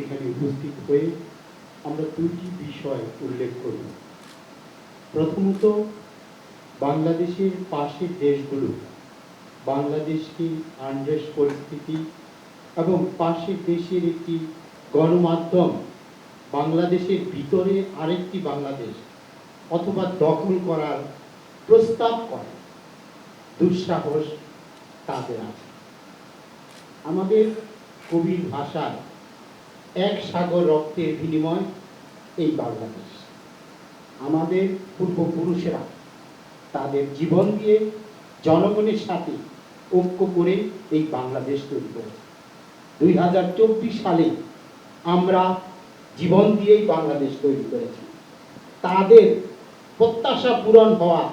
এখানে উপস্থিত হয়ে আমরা দুটি বিষয় উল্লেখ করব। প্রথমত, বাংলাদেশের পাশের দেশগুলো, বাংলাদেশকে আনরেস পরিস্থিতি এবং পাশের দেশের একটি গণমাধ্যম, বাংলাদেশের ভিতরে আরেকটি বাংলাদেশ অথবা দখল করার প্রস্তাব করে। দুঃসাহস তাদের আছে। আমাদের কবির ভাষায় এক সাগর রক্তের বিনিময় এই বাংলাদেশ। আমাদের পূর্বপুরুষেরা তাদের জীবন দিয়ে জনগণের সাথে ঐক্য করে এই বাংলাদেশ তৈরি করেছে। দুই হাজার চব্বিশ সালে আমরা জীবন দিয়েই বাংলাদেশ তৈরি করেছি। তাদের প্রত্যাশা পূরণ হওয়া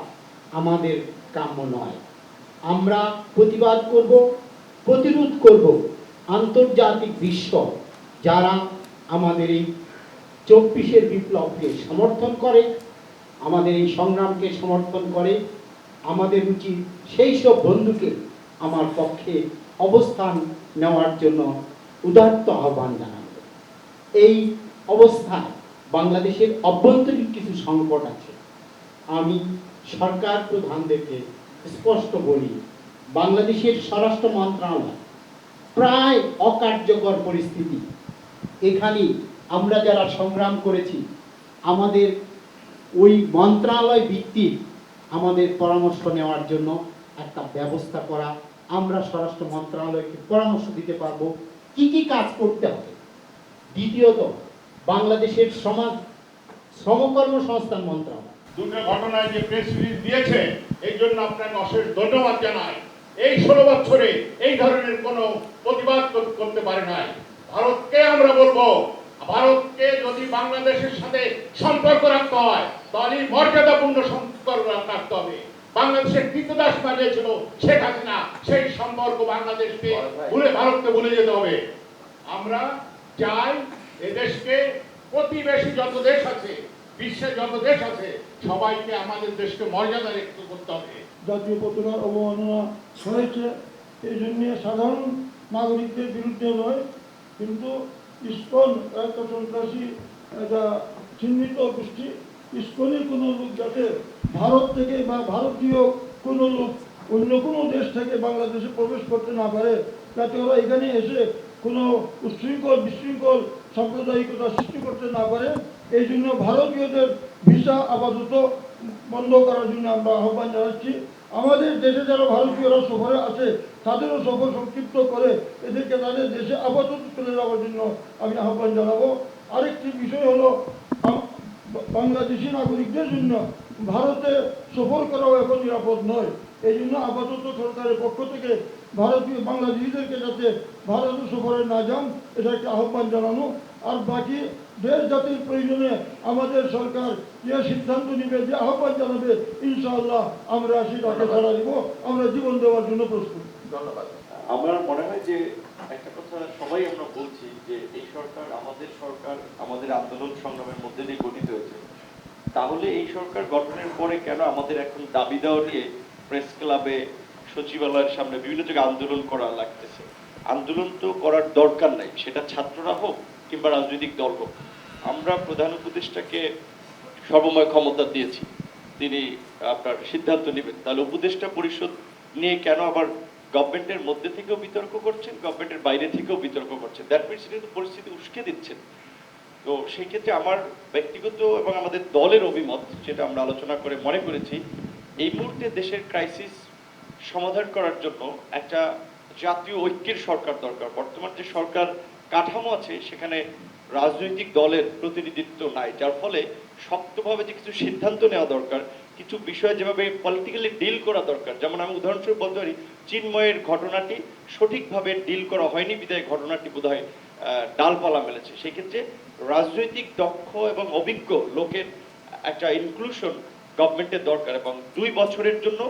আমাদের কাম্য নয়। আমরা প্রতিবাদ করব, প্রতিরোধ করব আন্তর্জাতিক বিশ্ব যারা আমাদের এই চব্বিশের বিপ্লবকে সমর্থন করে, আমাদের এই সংগ্রামকে সমর্থন করে, আমাদের উচিত সেই সব বন্ধুকে আমার পক্ষে অবস্থান নেওয়ার জন্য উদাত্ত আহ্বান জানাব। এই অবস্থায় বাংলাদেশের অভ্যন্তরীণ কিছু সংকট আছে। আমি সরকার প্রধানদেরকে স্পষ্ট বলি, বাংলাদেশের স্বরাষ্ট্র মন্ত্রণালয় প্রায় অকার্যকর পরিস্থিতি এখানে আমরা যারা সংগ্রাম করেছি, আমাদের ওই মন্ত্রণালয় ভিত্তিক আমাদের পরামর্শ নেওয়ার জন্য একটা ব্যবস্থা করা, আমরা স্বরাষ্ট্র মন্ত্রণালয়কে পরামর্শ দিতে পারব, কি কি কাজ করতে হবে? দ্বিতীয়ত, বাংলাদেশের সমাজ সমকর্ম শ্রমকর্মসংস্থান মন্ত্রণালয় দুটো ঘটনায় যে প্রেস রিলিজ দিয়েছে, এই জন্য আপনাকে অশেষ ধন্যবাদ জানাই। এই ষোলো বছরে এই ধরনের কোনো প্রতিবাদ করতে পারে নাই। ভারতকে আমরা বলব ভারতকে যদি বাংলাদেশের সাথে সম্পর্ক রাখতে হয় তাহলে মর্যাদাপূর্ণ সম্পর্ক রাখতে হবে। বাংলাদেশের কৃতদাস বানিয়েছিল শেখ হাসিনা সেই সম্পর্ক বাংলাদেশকে ভুলে ভারতকে ভুলে যেতে হবে। আমরা চাই এদেশকে প্রতিবেশী যত দেশ আছে বিশ্বের যত দেশ আছে সবাইকে আমাদের দেশকে মর্যাদা রেখে করতে হবে। জাতীয় পতাকার অবমাননা হয়েছে এই জন্য সাধারণ নাগরিকদের বিরুদ্ধে নয় কিন্তু ইস্কন একটা সন্ত্রাসী, একটা চিহ্নিত গোষ্ঠী ইস্কনের কোনো লোক যাতে ভারত থেকে বা ভারতীয় কোনো লোক অন্য কোনো দেশ থেকে বাংলাদেশে প্রবেশ করতে না পারে, যাতে ওরা এখানে এসে কোনো উচ্ছৃঙ্খল, বিশৃঙ্খল সাম্প্রদায়িকতা সৃষ্টি করতে না পারে, এই জন্য ভারতীয়দের ভিসা আপাতত বন্ধ করার জন্য আমরা আহ্বান জানাচ্ছি। আমাদের দেশে যারা ভারতীয়রা সফরে আছে, তাদেরও সফর সংক্ষিপ্ত করে এদেরকে তাদের দেশে আপাতত চলে যাওয়ার জন্য আমি আহ্বান জানাব। আরেকটি বিষয় হলো বাংলাদেশি নাগরিকদের জন্য ভারতে সফর করাও এখন নিরাপদ নয়। এই জন্য আপাতত সরকারের পক্ষ থেকে ভারতীয়, বাংলাদেশিদেরকে যাতে ভারতে সফরে না যান, এটা একটা আহ্বান জানানো। আর বাকি দেশ জাতির প্রয়োজনে আমাদের সরকার যে সিদ্ধান্ত নিবে যে আহ্বান জানাবে ইনশাআল্লাহ আমরা সেটাকে সাড়া দিব আমরা জীবন দেওয়ার জন্য প্রস্তুত। ধন্যবাদ। আমার মনে হয় যে একটা কথা সবাই আমরা বলছি যে এই সরকার আমাদের সরকার আমাদের আন্দোলন সংগ্রামের মধ্যে দিয়ে গঠিত হয়েছে। তাহলে এই সরকার গঠনের পরে কেন আমাদের এখন দাবি দেওয়া নিয়ে প্রেস ক্লাবে সচিবালয়ের সামনে বিভিন্ন জায়গায় আন্দোলন করা লাগতেছে? আন্দোলন তো করার দরকার নাই সেটা ছাত্ররা হোক কিংবা রাজনৈতিক দল হোক আমরা প্রধান উপদেষ্টাকে সর্বময় ক্ষমতা দিয়েছি। তিনি আপনার সিদ্ধান্ত নেবেন। তাহলে উপদেষ্টা পরিষদ নিয়ে কেন আবার গভর্নমেন্টের মধ্যে থেকেও বিতর্ক করছেন, গভর্নমেন্টের বাইরে থেকেও বিতর্ক করছেন? দ্যাট মিনস কিন্তু পরিস্থিতি উস্কে দিচ্ছেন। তো সেই ক্ষেত্রে আমার ব্যক্তিগত এবং আমাদের দলের অভিমত যেটা আমরা আলোচনা করে মনে করেছি, এই মুহূর্তে দেশের ক্রাইসিস সমাধান করার জন্য একটা জাতীয় ঐক্যের সরকার দরকার। বর্তমান যে সরকার কাঠামো আছে সেখানে রাজনৈতিক দলের প্রতিনিধিত্ব নাই যার ফলে শক্তভাবে যে কিছু সিদ্ধান্ত নেওয়া দরকার কিছু বিষয় যেভাবে পলিটিক্যালি ডিল করা দরকার যেমন আমি উদাহরণস্বরূপ বলতে পারি চিন্ময়ের ঘটনাটি সঠিকভাবে ডিল করা হয়নি বিদায় ঘটনাটি বোধ হয় ডালপালা মেলেছে। সেক্ষেত্রে রাজনৈতিক দক্ষ এবং অভিজ্ঞ লোকের একটা ইনক্লুশন গভর্নমেন্টের দরকার এবং দুই বছরের জন্য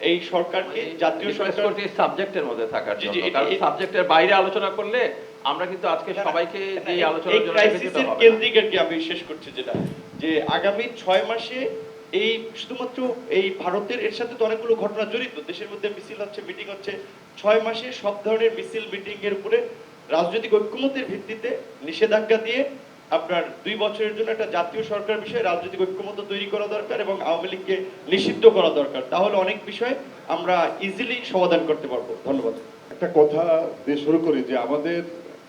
এই সরকারকে জাতীয় সরকার সাবজেক্টের মধ্যে থাকার জন্য সাবজেক্টের বাইরে আলোচনা করলে আমরা কিন্তু আজকে সবাইকে যে এই- আলোচনার এই জন্য ক্রাইসিসের কেন্দ্রিক আর কি আমি শেষ করছি যেটা যে আগামী ছয় মাসে এই শুধুমাত্র এই ভারতের এর সাথে তো অনেকগুলো ঘটনা জড়িত দেশের মধ্যে মিছিল হচ্ছে মিটিং হচ্ছে ছয় মাসে সব ধরনের মিছিল মিটিং এর উপরে রাজনৈতিক ঐক্যমতের ভিত্তিতে নিষেধাজ্ঞা দিয়ে আপনার দুই বছরের জন্য একটা জাতীয় সরকার বিষয়ে রাজনৈতিক ঐক্যমত তৈরি করা দরকার এবং আওয়ামী লীগকে নিষিদ্ধ করা দরকার। তাহলে অনেক বিষয় আমরা ইজিলি সমাধান করতে পারব। ধন্যবাদ। একটা কথা দিয়ে শুরু করি যে আমাদের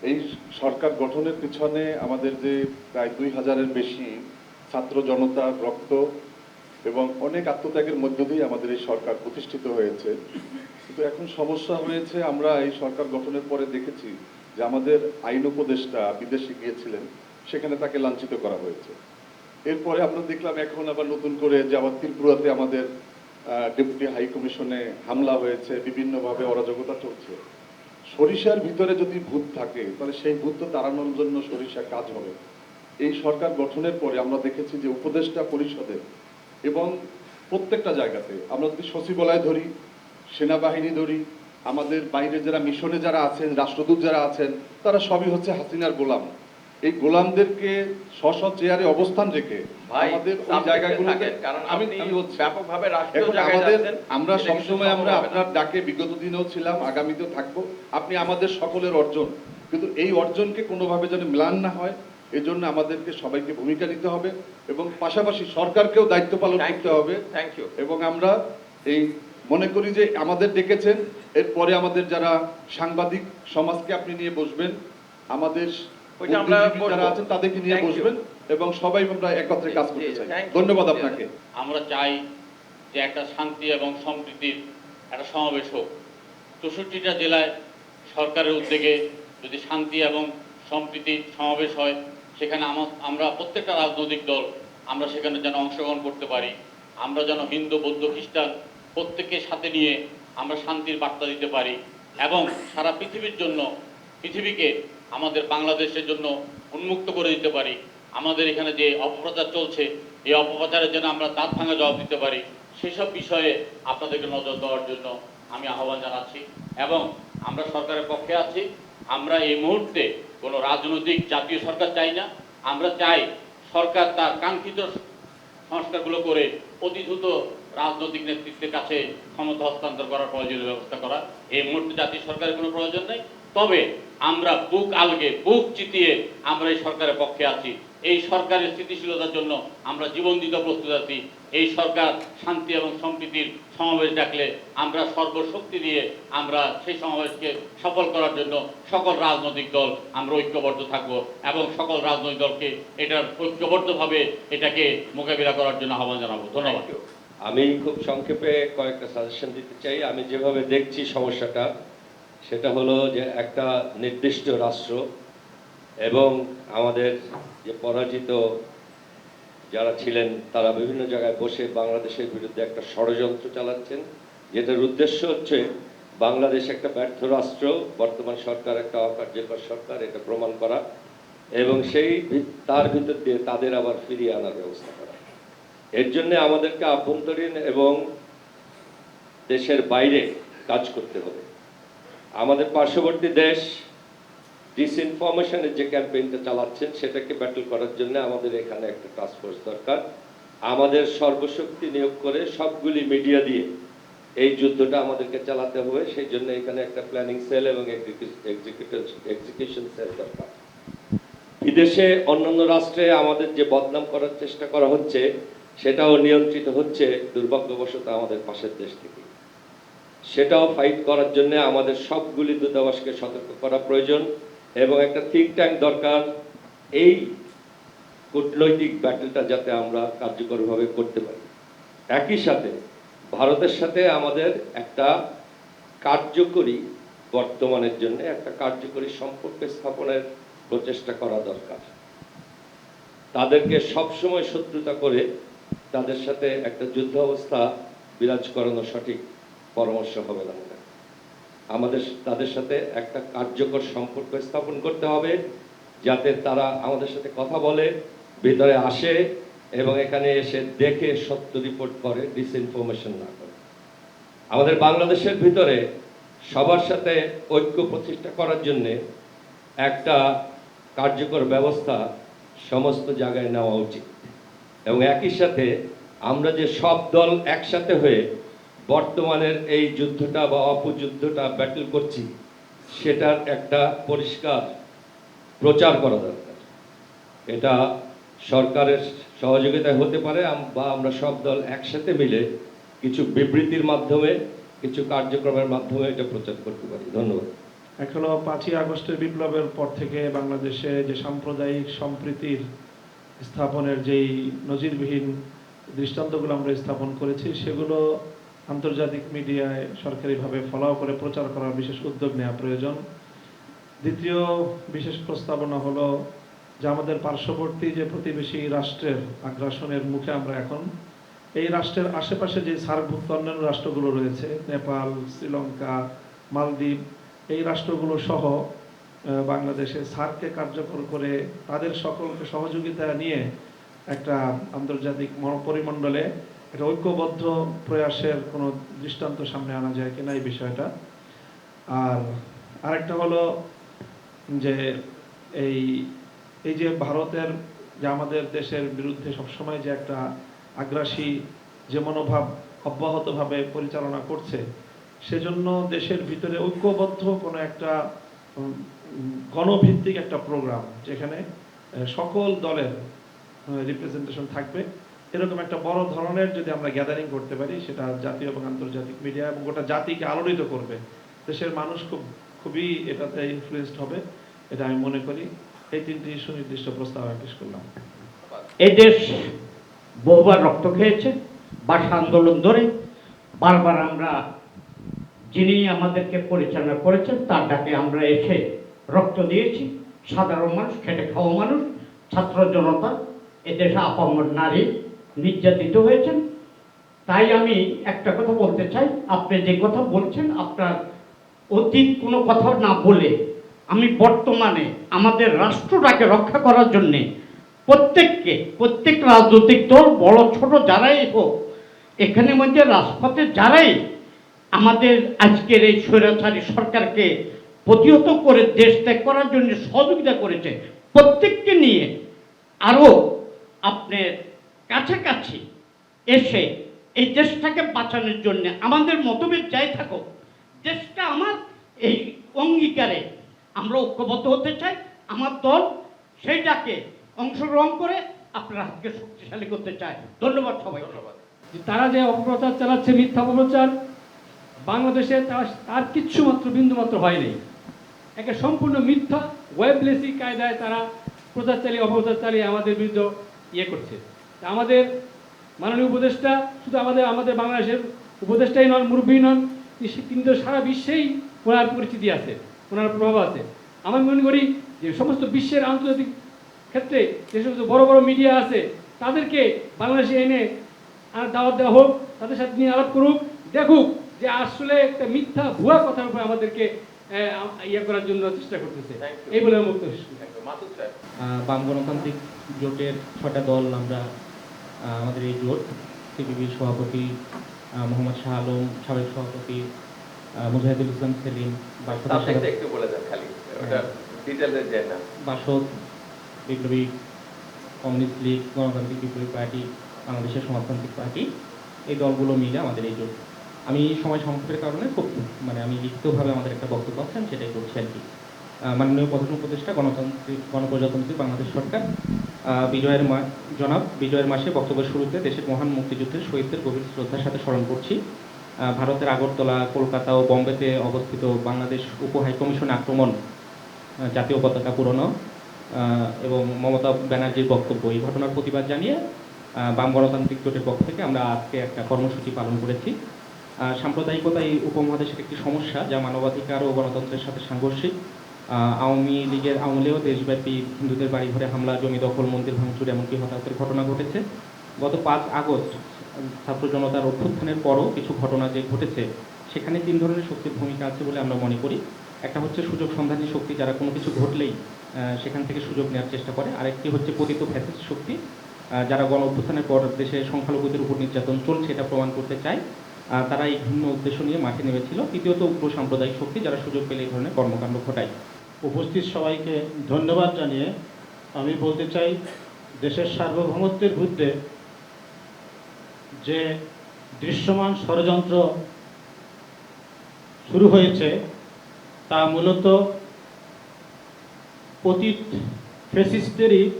এই সরকার গঠনের পিছনে আমাদের যে প্রায় দুই হাজারের বেশি ছাত্র জনতার রক্ত এবং অনেক আত্মত্যাগের মধ্য দিয়ে আমাদের এই সরকার প্রতিষ্ঠিত হয়েছে। কিন্তু এখন সমস্যা হয়েছে, আমরা এই সরকার গঠনের পরে দেখেছি যে আমাদের আইন উপদেষ্টা বিদেশে গিয়েছিলেন, সেখানে তাকে লাঞ্ছিত করা হয়েছে। এরপরে আমরা দেখলাম এখন আবার নতুন করে যে আবার ত্রিপুরাতে আমাদের ডেপুটি হাই কমিশনে হামলা হয়েছে, বিভিন্নভাবে অরাজকতা চলছে। সরিষার ভিতরে যদি ভূত থাকে, তাহলে সেই ভূত তো তাড়ানোর জন্য সরিষা কাজ হবে। এই সরকার গঠনের পরে আমরা দেখেছি যে উপদেষ্টা পরিষদে এবং প্রত্যেকটা জায়গাতে, আমরা যদি সচিবালয় ধরি, সেনাবাহিনী ধরি, আমাদের বাইরে যারা মিশনে যারা আছেন, রাষ্ট্রদূত যারা আছেন, তারা সবই হচ্ছে হাসিনার গোলাম। এই গোলামদেরকে স্ব চেয়ারে অবস্থান রেখে আমাদের ওই আমি ব্যাপকভাবে আমাদের আমরা সবসময় আমরা। আপনার ডাকে বিগত দিনেও ছিলাম আগামীতেও থাকব আপনি আমাদের সকলের অর্জন কিন্তু এই অর্জনকে কোনোভাবে যেন ম্লান না হয় আমাদেরকে সবাইকে ভূমিকা নিতে হবে এবং পাশাপাশি সরকারকেও দায়িত্ব পালন করতে হবে. এবং আমরা এই মনে করি যে আমাদের ডেকেছেন এরপরে আমাদের যারা সাংবাদিক সমাজকে আপনি নিয়ে বসবেন আমাদের ওইটা আমরা যারা আছেন তাদেরকে নিয়ে বসবেন এবং সবাই আমরা একত্রে কাজ করতে চাই। ধন্যবাদ আপনাকে। আমরা চাই যে একটা শান্তি এবং সম্প্রীতির একটা সমাবেশ হোক। চৌষট্টিটা জেলায় সরকারের উদ্যোগে যদি শান্তি এবং সম্প্রীতির সমাবেশ হয় সেখানে আমরা প্রত্যেকটা রাজনৈতিক দল আমরা সেখানে যেন অংশগ্রহণ করতে পারি। আমরা যেন হিন্দু বৌদ্ধ খ্রিস্টান প্রত্যেকের সাথে নিয়ে আমরা শান্তির বার্তা দিতে পারি এবং সারা পৃথিবীর জন্য পৃথিবীকে আমাদের বাংলাদেশের জন্য উন্মুক্ত করে দিতে পারি। আমাদের এখানে যে অপপ্রচার চলছে, এই অপপ্রচারের জন্য আমরা দাঁত ভাঙা জবাব দিতে পারি। সেসব বিষয়ে আপনাদেরকে নজর দেওয়ার জন্য আমি আহ্বান জানাচ্ছি এবং আমরা সরকারের পক্ষে আছি। আমরা এই মুহূর্তে কোনো রাজনৈতিক জাতীয় সরকার চাই না। আমরা চাই সরকার তার কাঙ্ক্ষিত সংস্কারগুলো করে অতি দ্রুত রাজনৈতিক নেতৃত্বের কাছে ক্ষমতা হস্তান্তর করার প্রয়োজনীয় ব্যবস্থা করা। এই মুহূর্তে জাতীয় সরকারের কোনো প্রয়োজন নেই। তবে আমরা বুক আলগে, বুক চিতিয়ে আমরা এই সরকারের পক্ষে আছি। এই সরকারের স্থিতিশীলতার জন্য আমরা জীবন দিতে প্রস্তুত আছি। এই সরকার শান্তি এবং সম্প্রীতির সমাবেশ ডাকলে আমরা সর্বশক্তি দিয়ে আমরা সেই সমাবেশকে সফল করার জন্য সকল রাজনৈতিক দল আমরা ঐক্যবদ্ধ থাকব এবং সকল রাজনৈতিক দলকে এটার ঐক্যবদ্ধভাবে এটাকে মোকাবিলা করার জন্য আহ্বান জানাব। ধন্যবাদ। আমি খুব সংক্ষেপে কয়েকটা সাজেশন দিতে চাই। আমি যেভাবে দেখছি সমস্যাটা সেটা হলো যে একটা নির্দিষ্ট রাষ্ট্র এবং আমাদের যে পরাজিত যারা ছিলেন, তারা বিভিন্ন জায়গায় বসে বাংলাদেশের বিরুদ্ধে একটা ষড়যন্ত্র চালাচ্ছেন। যেটার উদ্দেশ্য হচ্ছে বাংলাদেশ একটা ব্যর্থ রাষ্ট্র, বর্তমান সরকার একটা অকার্যকর সরকার, এটা প্রমাণ করা এবং সেই তার ভিতর দিয়ে তাদের আবার ফিরিয়ে আনার ব্যবস্থা করা। এর জন্য আমাদেরকে আভ্যন্তরীণ এবং দেশের বাইরে কাজ করতে হবে। আমাদের পার্শ্ববর্তী দেশ ডিসইনফরমেশনের যে ক্যাম্পেইনটা চালাচ্ছেন, সেটাকে ব্যাটল করার জন্য আমাদের এখানে একটা টাস্ক ফোর্স দরকার। আমাদের সর্বশক্তি নিয়োগ করে সবগুলি মিডিয়া দিয়ে এই যুদ্ধটা আমাদেরকে চালাতে হবে। সেই জন্য এখানে একটা প্ল্যানিং সেল এবং এক্সিকিউশন সেল দরকার। বিদেশে অন্যান্য রাষ্ট্রে আমাদের যে বদনাম করার চেষ্টা করা হচ্ছে, সেটাও নিয়ন্ত্রিত হচ্ছে। দুর্ভাগ্যবশত আমাদের পাশের দেশ থেকে। সেটাও ফাইট করার জন্য আমাদের সবগুলি দূতাবাসকে সতর্ক করা প্রয়োজন এবং একটা থিঙ্ক ট্যাঙ্ক দরকার। এই কূটনৈতিক ব্যাটেলটা যাতে আমরা কার্যকরভাবে করতে পারি। একই সাথে ভারতের সাথে আমাদের একটা কার্যকরী বর্তমানের জন্য একটা কার্যকরী সম্পর্ক স্থাপনের প্রচেষ্টা করা দরকার। তাদেরকে সবসময় শত্রুতা করে তাদের সাথে একটা যুদ্ধ অবস্থা বিরাজ করানো সঠিক। পরামর্শ হবে না। আমাদের তাদের সাথে একটা কার্যকর সম্পর্ক স্থাপন করতে হবে, যাতে তারা আমাদের সাথে কথা বলে, ভিতরে আসে এবং এখানে এসে দেখে সত্য রিপোর্ট করে ডিসইনফরমেশন না করে। আমাদের বাংলাদেশের ভিতরে সবার সাথে ঐক্য প্রতিষ্ঠা করার জন্যে একটা কার্যকর ব্যবস্থা সমস্ত জায়গায় নেওয়া উচিত। এবং একই সাথে আমরা যে সব দল একসাথে হয়ে বর্তমানের এই যুদ্ধটা বা অপযুদ্ধটা ব্যাটেল করছি, সেটার একটা পরিষ্কার প্রচার করা দরকার। এটা সরকারের সহযোগিতায় হতে পারে বা আমরা সব দল একসাথে মিলে কিছু বিবৃতির মাধ্যমে, কিছু কার্যক্রমের মাধ্যমে এটা প্রচার করতে পারি। ধন্যবাদ। এখনও পাঁচই আগস্টের বিপ্লবের পর থেকে বাংলাদেশে যে সাম্প্রদায়িক সম্প্রীতির স্থাপনের যেই নজিরবিহীন দৃষ্টান্তগুলো আমরা স্থাপন করেছি, সেগুলো আন্তর্জাতিক মিডিয়ায় সরকারিভাবে ফলাও করে প্রচার করার বিশেষ উদ্যোগ নেওয়া প্রয়োজন। দ্বিতীয় বিশেষ প্রস্তাবনা হলো যে আমাদের পার্শ্ববর্তী যে প্রতিবেশী রাষ্ট্রের আগ্রাসনের মুখে আমরা এখন, এই রাষ্ট্রের আশেপাশে যে সার্কভুক্ত অন্যান্য রাষ্ট্রগুলো রয়েছে, নেপাল, শ্রীলঙ্কা, মালদ্বীপ, এই রাষ্ট্রগুলো সহ বাংলাদেশে সার্ককে কার্যকর করে তাদের সকলকে সহযোগিতা নিয়ে একটা আন্তর্জাতিক পরিমণ্ডলে একটা ঐক্যবদ্ধ প্রয়াসের কোনো দৃষ্টান্ত সামনে আনা যায় কিনা এই বিষয়টা। আর আরেকটা হলো যে এই এই যে ভারতের, যে আমাদের দেশের বিরুদ্ধে সবসময় যে একটা আগ্রাসী যে মনোভাব অব্যাহতভাবে পরিচালনা করছে, সেজন্য দেশের ভিতরে ঐক্যবদ্ধ কোনো একটা গণভিত্তিক একটা প্রোগ্রাম যেখানে সকল দলের রিপ্রেজেন্টেশন থাকবে। এরকম একটা বড় ধরনের যদি আমরা গ্যাদারিং করতে পারি, সেটা জাতীয় এবং আন্তর্জাতিক মিডিয়া এবং গোটা জাতিকে আলোড়িত করবে, দেশের মানুষ খুব, খুবই এটাতে ইনফ্লুয়েসড হবে, এটা আমি মনে করি। এই তিনটি সুনির্দিষ্ট প্রস্তাব আমি পেশ করলাম। এই দেশ বহুবার রক্ত খেয়েছে ভাষা আন্দোলন ধরে, বারবার আমরা যিনি আমাদেরকে পরিচালনা করেছেন, তার ডাকে আমরা এসে রক্ত দিয়েছি। সাধারণ মানুষ, খেটে খাওয়া মানুষ, ছাত্র জনতা এদেশে আপামর নারী নির্যাতিত হয়েছেন। তাই আমি একটা কথা বলতে চাই। আপনি যে কথা বলছেন, আপনার অতীত কোনো কথা না বলে আমি বর্তমানে আমাদের রাষ্ট্রটাকে রক্ষা করার জন্যে প্রত্যেককে, প্রত্যেক রাজনৈতিক দল, বড়, ছোট, যারাই হোক, এখানে মধ্যে রাজপথে যারাই আমাদের আজকের এই স্বৈরাচারী সরকারকে প্রতিহত করে দেশ ত্যাগ করার জন্য সহযোগিতা করেছে, প্রত্যেককে নিয়ে আরও আপনার কাছাকাছি এসে এই দেশটাকে বাঁচানোর জন্য আমাদের মতভেদ যাই থাকুক দেশটা আমার এই অঙ্গীকারে আমরা ঐক্যবদ্ধ হতে চাই আমার দল সেইটাকে অংশগ্রহণ করে আপনার হাতকে শক্তিশালী করতে চায়। ধন্যবাদ সবাই ধন্যবাদ। তারা যে অপপ্রচার চালাচ্ছে মিথ্যা অপপ্রচার বাংলাদেশে তার তার কিচ্ছু মাত্র বিন্দু মাত্র হয়নি একে সম্পূর্ণ মিথ্যা ওয়েবলেসি কায়দায় তারা প্রচার চালিয়ে অপপ্রচার চালিয়ে আমাদের বিরুদ্ধে ইয়ে করছে। আমাদের মাননীয় উপদেষ্টা শুধু আমাদের আমাদের বাংলাদেশের উপদেষ্টাই নন মুরব্বী নন তিনি তো সারা বিশ্বেই ওনার পরিচিতি আছে ওনার প্রভাব আছে। আমি মনে করি যে সমস্ত বিশ্বের আন্তর্জাতিক ক্ষেত্রে যে সমস্ত বড় বড় মিডিয়া আছে তাদেরকে বাংলাদেশে এনে আর দাওয়াত দেওয়া হোক তাদের সাথে নিয়ে আলাপ করুক দেখুক যে আসলে একটা মিথ্যা ভুয়া কথার উপর আমাদেরকে আহ, ইয়ে করার জন্য চেষ্টা করতেছে। এই বলে সাহেব আহ, বাম গণতান্ত্রিক জোটের ছটা দল আমরা আমাদের এই জোট সিপিবির সভাপতি মোহাম্মদ শাহ আলম সাবেক সভাপতি মুজাহিদুল ইসলাম সেলিম বাসদ একটু বলে দেন খালি ওটা ডিটেলসে যায় না। বাসদ বিপ্লবী কমিউনিস্ট লীগ গণতান্ত্রিক বিপ্লবী পার্টি বাংলাদেশের সমাজতান্ত্রিক পার্টি এই দলগুলো মিলে আমাদের এই জোট। আমি সময় সংক্ষেপের কারণে খুব মানে আমি লিখিতভাবে আমাদের একটা বক্তব্য আছে আমি সেটাই করছি আর কি। মাননীয় প্রধান উপদেষ্টা গণতান্ত্রিক গণপ্রজাতন্ত্রী বাংলাদেশ সরকার বিজয়ের মা জনাব, বিজয়ের মাসে বক্তব্যের শুরুতে দেশের মহান মুক্তিযুদ্ধের শহীদদের গভীর শ্রদ্ধার সাথে স্মরণ করছি। ভারতের আগরতলা, কলকাতা ও বম্বেতে অবস্থিত বাংলাদেশ উপ হাইকমিশন আক্রমণ জাতীয় পতাকা পুরনো এবং মমতা ব্যানার্জির বক্তব্য। এই ঘটনার প্রতিবাদ জানিয়ে বাম গণতান্ত্রিক জোটের পক্ষ থেকে আমরা আজকে একটা কর্মসূচি পালন করেছি। সাম্প্রদায়িকতা এই উপমহাদেশের একটি সমস্যা, যা মানবাধিকার ও গণতন্ত্রের সাথে সাংঘর্ষিক। আওয়ামী লীগের আমলেও দেশব্যাপী হিন্দুদের বাড়ি ঘরে হামলা, জমি দখল, মন্দির ভাঙচুর এমনকি হতাহতের ঘটনা ঘটেছে। গত পাঁচ আগস্ট, ছাত্র জনতার অভ্যুত্থানের পরও কিছু ঘটনা যে ঘটেছে, সেখানে তিন ধরনের শক্তির ভূমিকা আছে বলে আমরা মনে করি। একটা হচ্ছে সুযোগ সন্ধানী শক্তি, যারা কোনো কিছু ঘটলেই সেখান থেকে সুযোগ নেওয়ার চেষ্টা করে। আরেকটি হচ্ছে পতিত ফ্যাসিস্ট শক্তি যারা গণ অভ্যুত্থানের পর দেশে সংখ্যালঘুদের উপর নির্যাতন চলছে, এটা প্রমাণ করতে চায় তারা এই ভিন্ন উদ্দেশ্য নিয়ে মাঠে নেমেছিল। তৃতীয়ত উগ্র সাম্প্রদায়িক শক্তি, যারা সুযোগ পেলে এই ধরনের কর্মকাণ্ড ঘটায়। উপস্থিত সবাইকে ধন্যবাদ জানিয়ে আমি বলতে চাই, দেশের সার্বভৌমত্বের বিরুদ্ধে যে দৃশ্যমান ষড়যন্ত্র শুরু হয়েছে, তা মূলত পতিত ফেসিস্টেরই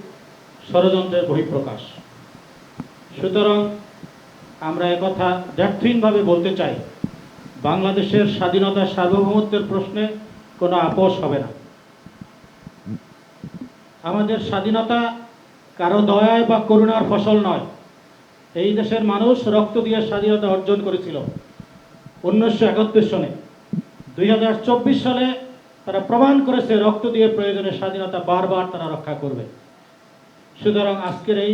ষড়যন্ত্রের বহিঃপ্রকাশ। সুতরাং আমরা একথা দ্ব্যর্থহীনভাবে বলতে চাই, বাংলাদেশের স্বাধীনতা সার্বভৌমত্বের প্রশ্নে কোনো আপোষ হবে না। আমাদের স্বাধীনতা কারও দয়ায় বা করুণার ফসল নয়। এই দেশের মানুষ রক্ত দিয়ে স্বাধীনতা অর্জন করেছিল। উনিশশো একাত্তর সনে। দুই হাজার চব্বিশ সালে তারা প্রমাণ করেছে রক্ত দিয়ে প্রয়োজনে স্বাধীনতা বারবার তারা রক্ষা করবে। সুতরাং আজকের এই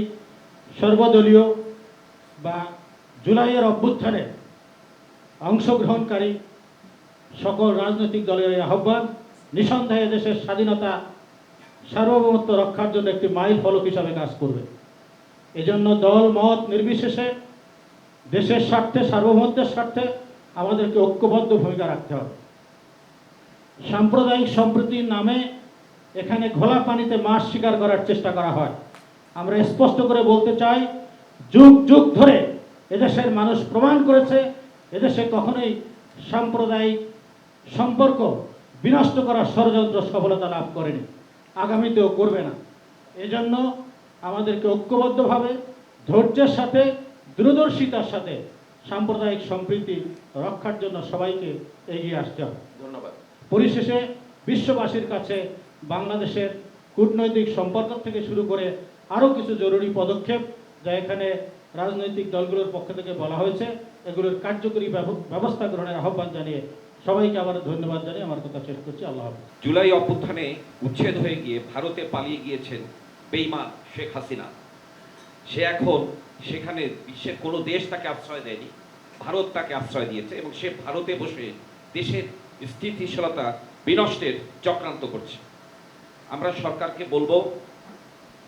সর্বদলীয় বা জুলাইয়ের অভ্যুত্থানে অংশগ্রহণকারী সকল রাজনৈতিক দলের আহ্বান, নিঃসন্দেহে দেশের স্বাধীনতা সার্বভৌমত্ব রক্ষার জন্য একটি মাইল ফলক হিসাবে কাজ করবে। এজন্য দল, মত নির্বিশেষে দেশের স্বার্থে, সার্বভৌমত্বের স্বার্থে আমাদেরকে ঐক্যবদ্ধ ভূমিকা রাখতে হবে। সাম্প্রদায়িক সম্প্রীতির নামে এখানে ঘোলা পানিতে মাছ শিকার করার চেষ্টা করা হয়। আমরা স্পষ্ট করে বলতে চাই, যুগ যুগ ধরে এদেশের মানুষ প্রমাণ করেছে, এদেশে কখনোই সাম্প্রদায়িক সম্পর্ক বিনষ্ট করার ষড়যন্ত্র সফলতা লাভ করেনি। আগামীতেও করবে না। এজন্য আমাদেরকে ঐক্যবদ্ধভাবে ধৈর্যের সাথে দূরদর্শিতার সাথে সাম্প্রদায়িক সম্প্রীতি রক্ষার জন্য সবাইকে এগিয়ে আসতে হবে। ধন্যবাদ। পরিশেষে বিশ্ববাসীর কাছে বাংলাদেশের কূটনৈতিক সম্পর্ক থেকে শুরু করে আরও কিছু জরুরি পদক্ষেপ যা এখানে রাজনৈতিক দলগুলোর পক্ষ থেকে বলা হয়েছে এগুলোর কার্যকরী ব্যব- ব্যবস্থা গ্রহণের আহ্বান জানিয়ে সবাইকে আবার ধন্যবাদ জানিয়ে আমার কথা শেষ করছি। আল্লাহ জুলাই অভ্যুত্থানে উচ্ছেদ হয়ে গিয়ে ভারতে পালিয়ে গিয়েছেন বেইমান শেখ হাসিনা। সে এখন সেখানে বিশ্বের কোনো দেশ তাকে আশ্রয় দেয়নি, ভারত তাকে আশ্রয় দিয়েছে এবং সে ভারতে বসে দেশের স্থিতিশীলতা বিনষ্টের চক্রান্ত করছে। আমরা সরকারকে বলব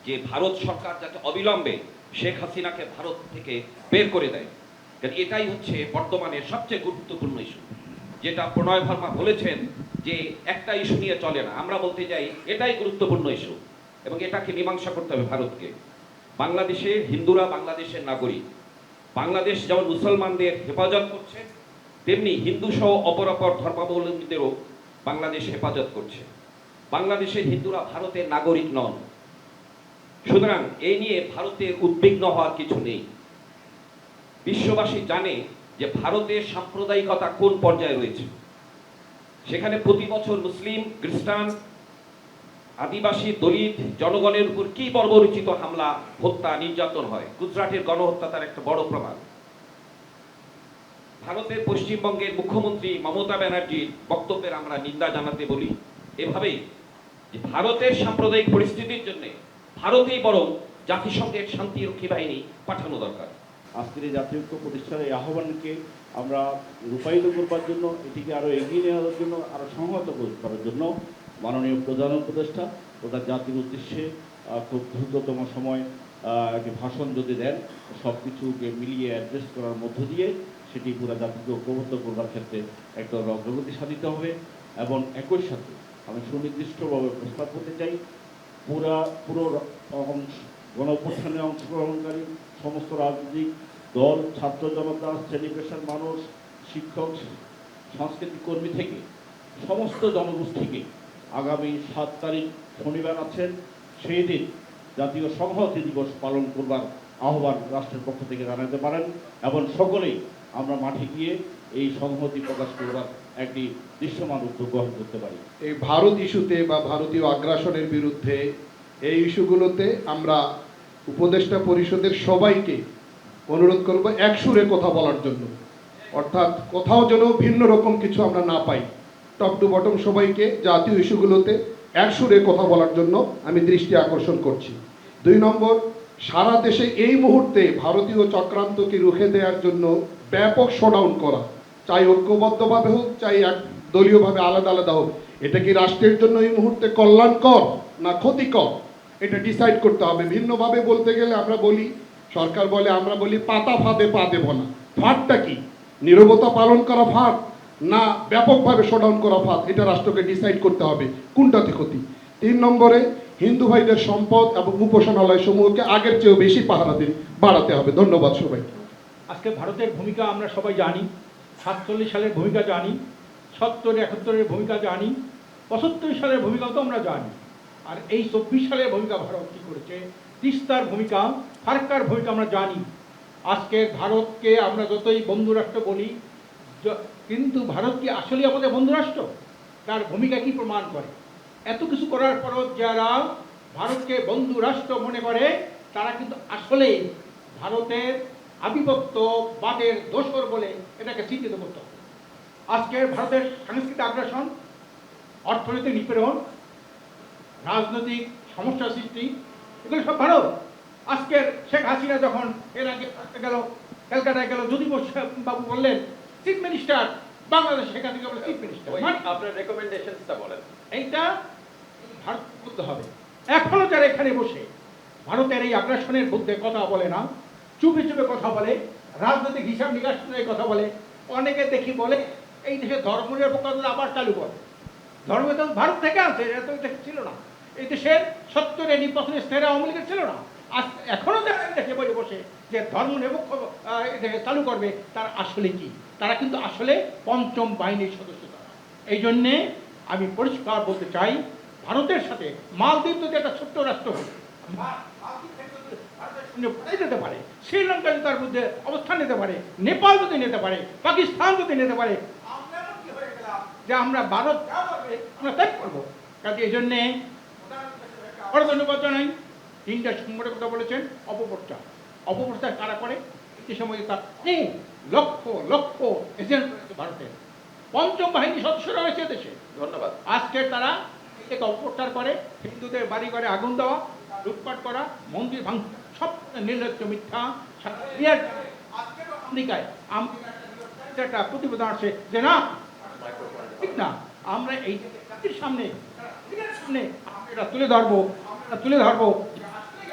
যে ভারত সরকার যাতে অবিলম্বে শেখ হাসিনাকে ভারত থেকে বের করে দেয়, কারণ এটাই হচ্ছে বর্তমানে সবচেয়ে গুরুত্বপূর্ণ ইস্যু। যেটা প্রণয় ভার্মা বলেছেন যে একটা ইস্যু নিয়ে চলে না। আমরা বলতে চাই, এটাই গুরুত্বপূর্ণ ইস্যু এবং এটাকে মীমাংসা করতে হবে ভারতকে। বাংলাদেশে হিন্দুরা বাংলাদেশের নাগরিক। বাংলাদেশ যেমন মুসলমানদের হেফাজত করছে, তেমনি হিন্দু সহ অপর অপর ধর্মাবলম্বীদেরও বাংলাদেশ হেফাজত করছে। বাংলাদেশের হিন্দুরা ভারতের নাগরিক নন। সুতরাং এই নিয়ে ভারতের উদ্বিগ্ন হওয়ার কিছু নেই। বিশ্ববাসী জানে যে ভারতের সাম্প্রদায়িকতা কোন পর্যায়ে রয়েছে? সেখানে প্রতি বছর মুসলিম, খ্রিস্টান, আদিবাসী, দলিত জনগণের উপর কি বর্বরচিত হামলা, হত্যা, নির্যাতন হয়? গুজরাটের গণহত্যা তার একটা বড় প্রমাণ। ভারতের পশ্চিমবঙ্গের মুখ্যমন্ত্রী মমতা ব্যানার্জির বক্তব্যের আমরা নিন্দা জানাতে বলি, এভাবেই ভারতের সাম্প্রদায়িক পরিস্থিতির জন্য ভারতেই বরং জাতিসংঘের শান্তিরক্ষী বাহিনী পাঠানো দরকার। আজকের এই জাতীয় ঐক্য প্রতিষ্ঠানের এই আহ্বানকে আমরা রূপায়িত করবার জন্য, এটিকে আরও এগিয়ে নেওয়ার জন্য আরও সংহত করার জন্য মাননীয় প্রধান উপদেষ্টা ও তার জাতির উদ্দেশ্যে খুব দ্রুততম সময় একটি ভাষণ যদি দেন সব কিছুকে মিলিয়ে অ্যাড্রেস করার মধ্য দিয়ে সেটি পুরো জাতিকে ঐক্যবদ্ধ করবার ক্ষেত্রে একটা অগ্রগতি সাধিত হবে এবং একই সাথে আমি সুনির্দিষ্টভাবে প্রস্তাব করতে চাই, পুরা, পুরো অংশ গণ অংশগ্রহণকারী সমস্ত রাজনৈতিক দল, ছাত্র জনতা শ্রেণি পেশার মানুষ, শিক্ষক, সাংস্কৃতিক কর্মী থেকে, সমস্ত জনগোষ্ঠীকে আগামী সাত তারিখ শনিবার আছেন। সেই দিন জাতীয় সংহতি দিবস পালন করবার আহ্বান রাষ্ট্রের পক্ষ থেকে জানাতে পারেন এবং সকলেই আমরা মাঠে গিয়ে এই সংহতি প্রকাশ করবার একটি দৃশ্যমান উদ্যোগ গ্রহণ করতে পারি। এই ভারত ইস্যুতে বা ভারতীয় আগ্রাসনের বিরুদ্ধে এই ইস্যুগুলোতে আমরা উপদেষ্টা পরিষদের সবাইকে অনুরোধ করব এক সুরে কথা বলার জন্য। অর্থাৎ কোথাও যেন ভিন্ন রকম কিছু আমরা না পাই। টপ টু বটম সবাইকে জাতীয় ইস্যুগুলোতে এক সুরে কথা বলার জন্য আমি দৃষ্টি আকর্ষণ করছি। দুই নম্বর, সারা দেশে এই মুহূর্তে ভারতীয় চক্রান্তকে রুখে দেওয়ার জন্য ব্যাপক শোডাউন করা। চাই ঐক্যবদ্ধভাবে হোক, চাই এক দলীয়ভাবে আলাদা আলাদা হোক। এটা কি রাষ্ট্রের জন্য এই মুহূর্তে কল্যাণকর না ক্ষতিকর? এটা ডিসাইড করতে হবে। ভিন্নভাবে বলতে গেলে আমরা বলি, সরকার বলে, আমরা বলি পাতা ফাঁদে পা দেব না। ফাঁদটা কি? নীরবতা পালন করা ফাঁদ না ব্যাপকভাবে শোডাউন করা ফাঁদ? এটা রাষ্ট্রকে ডিসাইড করতে হবে কোনটাতে ক্ষতি? তিন নম্বরে, হিন্দু ভাইদের সম্পদ এবং উপাসনালয় সমূহকে আগের চেয়েও বেশি পাহারা দিন বাড়াতে হবে। ধন্যবাদ সবাইকে। আজকে ভারতের ভূমিকা আমরা সবাই জানি, সাতচল্লিশ সালের ভূমিকা জানি, সত্তর একাত্তরের ভূমিকা জানি, পঁচাত্তর সালের ভূমিকাও তো আমরা জানি। আর এই চব্বিশ সালের ভূমিকা ভারত কী করেছে? তিস্তার ভূমিকা ফারাক্কার ভূমিকা আমরা জানি। আজকে ভারতকে আমরা যতই বন্ধু রাষ্ট্র বলি কিন্তু ভারত কি আসলে আমাদের বন্ধু রাষ্ট্র তার ভূমিকা কি প্রমাণ করে? এত কিছু করার পরও যারা ভারতকে বন্ধু রাষ্ট্র মনে করে, তারা কিন্তু আসলে ভারতের আধিপত্যবাদের দোষর বলে এটাকে চিহ্নিত করতে হবে আজকের ভারতের সাংস্কৃতিক আগ্রাসন, অর্থনৈতিক নিপীড়ন রাজনৈতিক সমস্যা সৃষ্টি এগুলো সব ভারত আজকের শেখ হাসিনা যখন এর আগে গেল ক্যালকাটায় গেল যদি বাবু বললেন চিফ মিনিস্টার বাংলাদেশ সেখান থেকে বলে চিফ মিনিস্টার মানে আপনার রেকমেন্ডেশনসটা বলেন। এইটা ভারত করতে হবে। এখনও যারা এখানে বসে ভারতের এই আগ্রাসনের বিরুদ্ধে কথা বলে না চুপে চুপে কথা বলে রাজনৈতিক হিসাব নিকাশ কথা বলে অনেকে দেখি বলে এই দেশে ধর্ম নিরপেক্ষতা আবার চালু করে। ধর্ম তো ভারত থেকে আছে এটা তো ছিল না। এই দেশের সত্তরের নির্বাচনের স্থির আওয়ামী লীগের ছিল না। আজ এখনও যারা এই দেশে বসে যে ধর্ম নিরপেক্ষ দেশে চালু করবে, তার আসলে কি? তারা কিন্তু আসলে পঞ্চম বাহিনীর সদস্য তারা। এই জন্যে আমি পরিষ্কার বলতে চাই, ভারতের সাথে মালদ্বীপ যদি একটা ছোট্ট রাষ্ট্র পালিয়ে যেতে পারে, শ্রীলঙ্কা যদি তার মধ্যে অবস্থান নিতে পারে, নেপাল যদি নিতে পারে, পাকিস্তান যদি নিতে পারে যে আমরা ভারত আমরা তাই করব। কাজে এই জন্যে আরও ধন্যবাদ জানাই তিনটা সংগঠনের কথা বলেছেন অপপ্রচার। অপপ্রচার কারা করে? এই সময় তার অনেক লক্ষ লক্ষ এজেন্ট রয়েছে ভারতের পঞ্চম বাহিনী সদস্যরা রয়েছে দেশে ধন্যবাদ। আজকে তারা একে অপপ্রচার করে হিন্দুদের বাড়ি ঘরে আগুন দেওয়া লুটপাট করা মন্দির ভাঙ সব নির্লজ্জ মিথ্যা আমেরিকায় একটা প্রতিবেদন আসে যে না ঠিক না আমরা এই জাতির সামনে সামনে আমরা এটা তুলে ধরবো। তুলে ধরবো।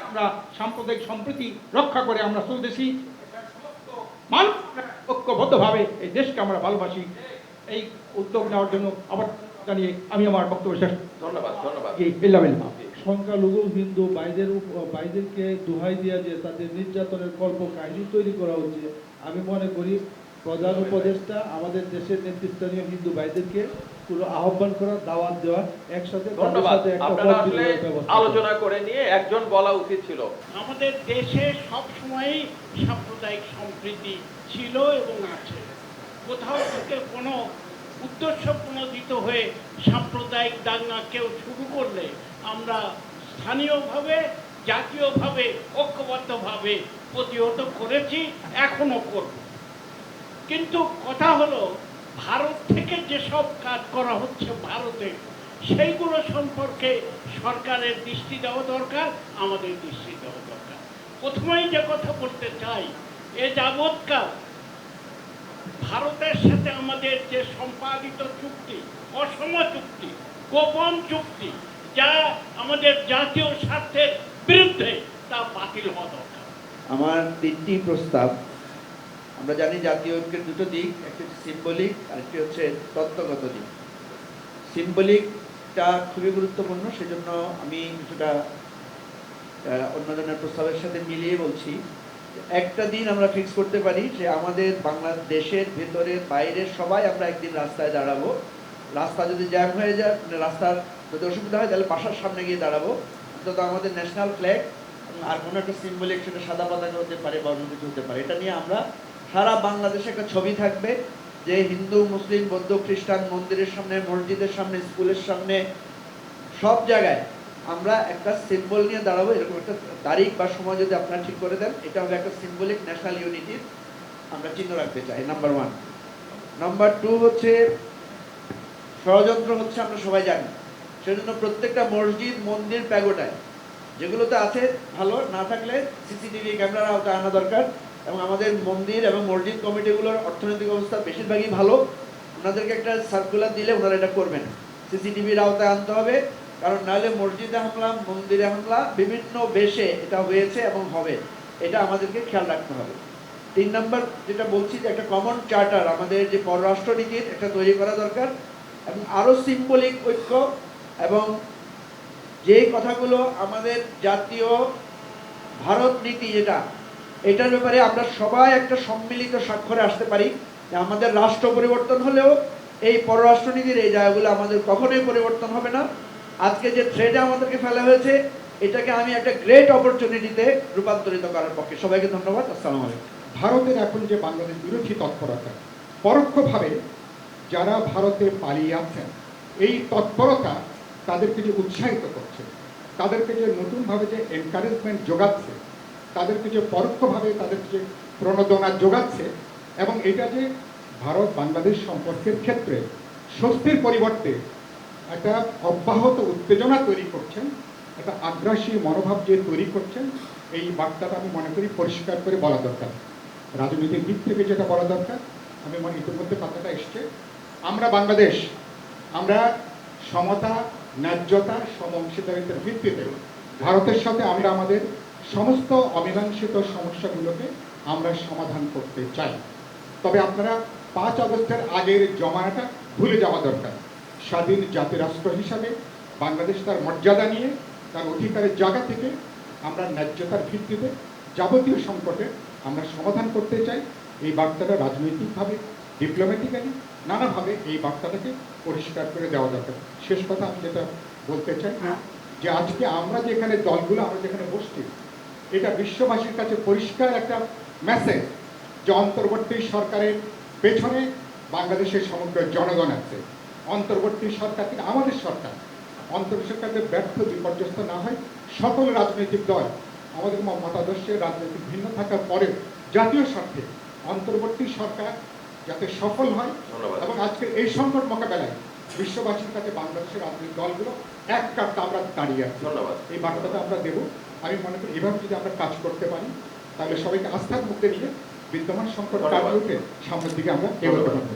আমরা সাম্প্রদায়িক সম্প্রীতি রক্ষা করে আমরা চলতেছি। মানুষ ঐক্যবদ্ধভাবে এই দেশকে আমরা ভালোবাসি। এই উদ্যোগ নেওয়ার জন্য আবার জানিয়ে আমি আমার বক্তব্য শেষ। ধন্যবাদ ধন্যবাদ। সংখ্যালঘু হিন্দু ভাইদের উপ- ভাইদেরকে দোহাই দিয়া যে তাদের নির্যাতনের কল্প কাহিনী তৈরি করা হচ্ছে। আমি মনে করি প্রধান উপদেষ্টা আমাদের দেশের নেতৃস্থানীয় হিন্দু ভাইদেরকে পুরো আহ্বান করা দাওয়াত দেওয়া একসাথে ধন্যবাদ। আপনারা আসলে বিনিময়ের ব্যবস্থা করা। আলোচনা করে নিয়ে একজন বলা উচিত ছিল। আমাদের দেশে সবসময়ই সাম্প্রদায়িক সম্প্রীতি ছিল এবং আছে। কোথাও থেকে কোনো উদ্দেশ্য প্রণোদিত হয়ে সাম্প্রদায়িক দাঙ্গা কেউ শুরু করলে আমরা স্থানীয়ভাবে জাতীয়ভাবে ঐক্যবদ্ধভাবে প্রতিহত করেছি এখনও করব। কিন্তু কথা হলো ভারত থেকে যেসব কাজ করা হচ্ছে ভারতে, সেইগুলো সম্পর্কে সরকারের দৃষ্টি দেওয়া দরকার, আমাদের দৃষ্টি দেওয়া দরকার। প্রথমেই যে কথা বলতে চাই, এ যাবৎকাল ভারতের সাথে আমাদের যে সম্পাদিত চুক্তি, অসম চুক্তি, গোপন চুক্তি, যা আমাদের জাতীয় স্বার্থের বিরুদ্ধে তা বাতিল হওয়া দরকার। আমার তিনটি প্রস্তাব আমরা জানি জাতীয় ঐক্যের দুটো দিক, একটি হচ্ছে সিম্বলিক আরেকটি হচ্ছে তত্ত্বগত দিক। সিম্বলিকটা খুবই গুরুত্বপূর্ণ, সেজন্য আমি কিছুটা অন্যজনের প্রস্তাবের সাথে মিলিয়ে বলছি। একটা দিন আমরা ফিক্স করতে পারি যে আমাদের বাংলাদেশের ভেতরে বাইরের সবাই আমরা একদিন রাস্তায় দাঁড়াবো। রাস্তা যদি জ্যাম হয়ে যায় মানে রাস্তার যদি অসুবিধা হয়, তাহলে বাসার সামনে গিয়ে দাঁড়াবো। অন্তত আমাদের ন্যাশনাল ফ্ল্যাগ আর কোনো একটা সিম্বলিক সেটা সাদা পতাকা হতে পারে বা অন্য কিছু হতে পারে। এটা নিয়ে আমরা সারা বাংলাদেশে একটা ছবি থাকবে যে হিন্দু, মুসলিম, বৌদ্ধ, খ্রিস্টান মন্দিরের সামনে, মসজিদের সামনে, স্কুলের সামনে, সব জায়গায় আমরা একটা সিম্বল নিয়ে দাঁড়াবো, এরকম একটা তারিখ বা সময় যদি আপনারা ঠিক করে দেন, এটা হবে একটা সিম্বলিক ন্যাশনাল ইউনিটির আমরা চিহ্ন রাখতে চাই নাম্বার ওয়ান নাম্বার টু হচ্ছে, ষড়যন্ত্র হচ্ছে আমরা সবাই জানি, সেজন্য প্রত্যেকটা মসজিদ, মন্দির প্যাগোটায় যেগুলোতে আছে, ভালো, না থাকলে সিসিটিভি ক্যামেরা আওতায় আনা দরকার। এবং আমাদের মন্দির এবং মসজিদ কমিটিগুলোর অর্থনৈতিক অবস্থা বেশিরভাগই ভালো। ওনাদেরকে একটা সার্কুলার দিলে ওনারা এটা করবেন। সিসিটিভির আওতায় আনতে হবে, কারণ নাহলে মসজিদে হামলা, মন্দিরে হামলা, বিভিন্ন বেশে এটা হয়েছে এবং হবে। এটা আমাদেরকে খেয়াল রাখতে হবে। তিন নম্বর যেটা বলছি যে একটা কমন চার্টার আমাদের যে পররাষ্ট্রনীতির একটা তৈরি করা দরকার। এবং আরও সিম্বলিক ঐক্য এবং যেই কথাগুলো আমাদের জাতীয় ভারত নীতি যেটা এটার ব্যাপারে আমরা সবাই একটা সম্মিলিত স্বাক্ষরে আসতে পারি যে আমাদের রাষ্ট্র পরিবর্তন হলেও এই পররাষ্ট্রনীতির এই জায়গাগুলো আমাদের কখনোই পরিবর্তন হবে না। আজকে যে থ্রেডে আমাদেরকে ফেলা হয়েছে, এটাকে আমি একটা গ্রেট অপরচুনিটিতে রূপান্তরিত করার পক্ষে। সবাইকে ধন্যবাদ। আসসালামু আলাইকুম। ভারতের এখন যে বাংলাদেশ বিরোধী তৎপরতা, পরোক্ষভাবে যারা ভারতে পালিয়ে আছেন, এই তৎপরতা তাদেরকে যে উৎসাহিত করছে, তাদেরকে যে নতুনভাবে যে এনকারেজমেন্ট যোগাচ্ছে তাদেরকে যে পরোক্ষভাবে তাদেরকে যে প্রণোদনা যোগাচ্ছে এবং এটা যে ভারত বাংলাদেশ সম্পর্কের ক্ষেত্রে স্বস্তির পরিবর্তে একটা অব্যাহত উত্তেজনা তৈরি করছেন, একটা আগ্রাসী মনোভাব যে তৈরি করছেন, এই বার্তাটা আমি মনে করি পরিষ্কার করে বলা দরকার। রাজনৈতিক দিক থেকে যেটা বলা দরকার, আমি মনে ইতিমধ্যে কথাটা এসছে। আমরা বাংলাদেশ, আমরা সমতা, ন্যায্যতা সম অংশীদারিত্বের ভিত্তিতে ভারতের সাথে আমরা আমাদের সমস্ত অমীমাংসিত সমস্যাগুলোকে আমরা সমাধান করতে চাই। তবে আপনারা পাঁচ আগস্টের আগের জমানাটা ভুলে যাওয়া দরকার। স্বাধীন জাতিরাষ্ট্র হিসাবে বাংলাদেশ তার মর্যাদা নিয়ে, তার অধিকারের জায়গা থেকে আমরা ন্যায্যতার ভিত্তিতে যাবতীয় সংকটে আমরা সমাধান করতে চাই। এই বার্তাটা রাজনৈতিকভাবে ডিপ্লোম্যাটিক্যালি নানাভাবে এই বার্তাটাকে পরিষ্কার করে দেওয়া দরকার। শেষ কথা আমি যেটা বলতে চাই, যে আজকে আমরা যেখানে দলগুলো, আমরা যেখানে বসছি এটা বিশ্ববাসীর কাছে পরিষ্কার একটা মেসেজ যে অন্তর্বর্তী সরকারের পেছনে বাংলাদেশের সমগ্র জনগণ আছে অন্তর্বর্তী সরকার থেকে আমাদের সরকার অন্তর্বর্তী সরকারের ব্যর্থ বিপর্যস্ত না হয় সকল রাজনৈতিক দল আমাদের মতাদর্শের রাজনৈতিক ভিন্ন থাকার পরেও জাতীয় স্বার্থে অন্তর্বর্তী সরকার যাতে সফল হয় ধন্যবাদ। এবং আজকের এই সংকট মোকাবেলায় বিশ্ববাসীর কাছে বাংলাদেশের রাজনৈতিক দলগুলো এক কাটতে আমরা দাঁড়িয়ে আছি ধন্যবাদ। এই বার্তাটা আমরা দেব আমি মনে করি এভাবে যদি আমরা কাজ করতে পারি তাহলে সবাইকে আস্থার মুক্তি নিয়ে বিদ্যমান সংকট কাটিয়ে উঠে সামনের দিকে আমরা এগোতে পারব।